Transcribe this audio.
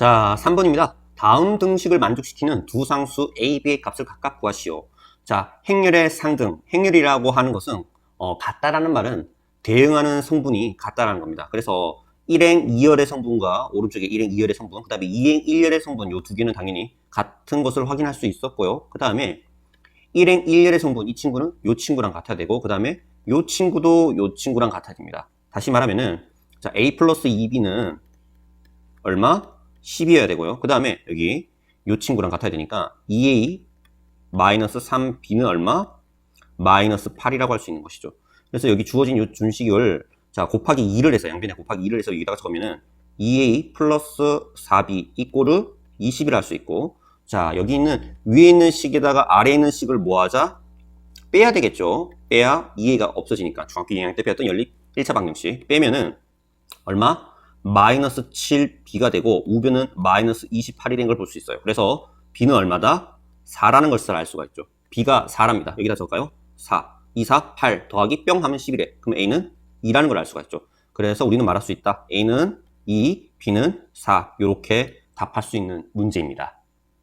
자, 3번입니다. 다음 등식을 만족시키는 두 상수 A, B의 값을 각각 구하시오. 자, 행렬의 상등, 행렬이라고 하는 것은 어, 같다라는 말은 대응하는 성분이 같다라는 겁니다. 그래서 1행 2열의 성분과 오른쪽에 1행 2열의 성분, 그 다음에 2행 1열의 성분, 요 두 개는 당연히 같은 것을 확인할 수 있었고요. 그 다음에 1행 1열의 성분, 이 친구는 요 친구랑 같아야 되고, 그 다음에 요 친구도 요 친구랑 같아야 됩니다. 다시 말하면은, 자, A 플러스 2B는 얼마? 10이어야 되고요. 그 다음에 여기 요 친구랑 같아야 되니까 2A 마이너스 3B는 얼마? 마이너스 8이라고 할 수 있는 것이죠. 그래서 여기 주어진 요 준식을 자 곱하기 2를 해서 양변에 곱하기 2를 해서 여기다가 적으면은 2A 플러스 4B 이꼬르 20이라 할 수 있고 자 여기 있는 위에 있는 식에다가 아래에 있는 식을 뭐하자? 빼야 되겠죠. 빼야 2A가 없어지니까 중학교 2학년 때 배웠던 연립 1차 방정식 빼면은 얼마? 마이너스 7b가 되고 우변은 마이너스 28이 된걸볼 수 있어요. 그래서 b는 얼마다? 4라는 것을 알 수가 있죠. b가 4랍니다. 여기다 적을까요? 4. 2, 4, 8 더하기 뿅 하면 11에. 그럼 a는 2라는 걸 알 수가 있죠. 그래서 우리는 말할 수 있다. a는 2, b는 4. 이렇게 답할 수 있는 문제입니다.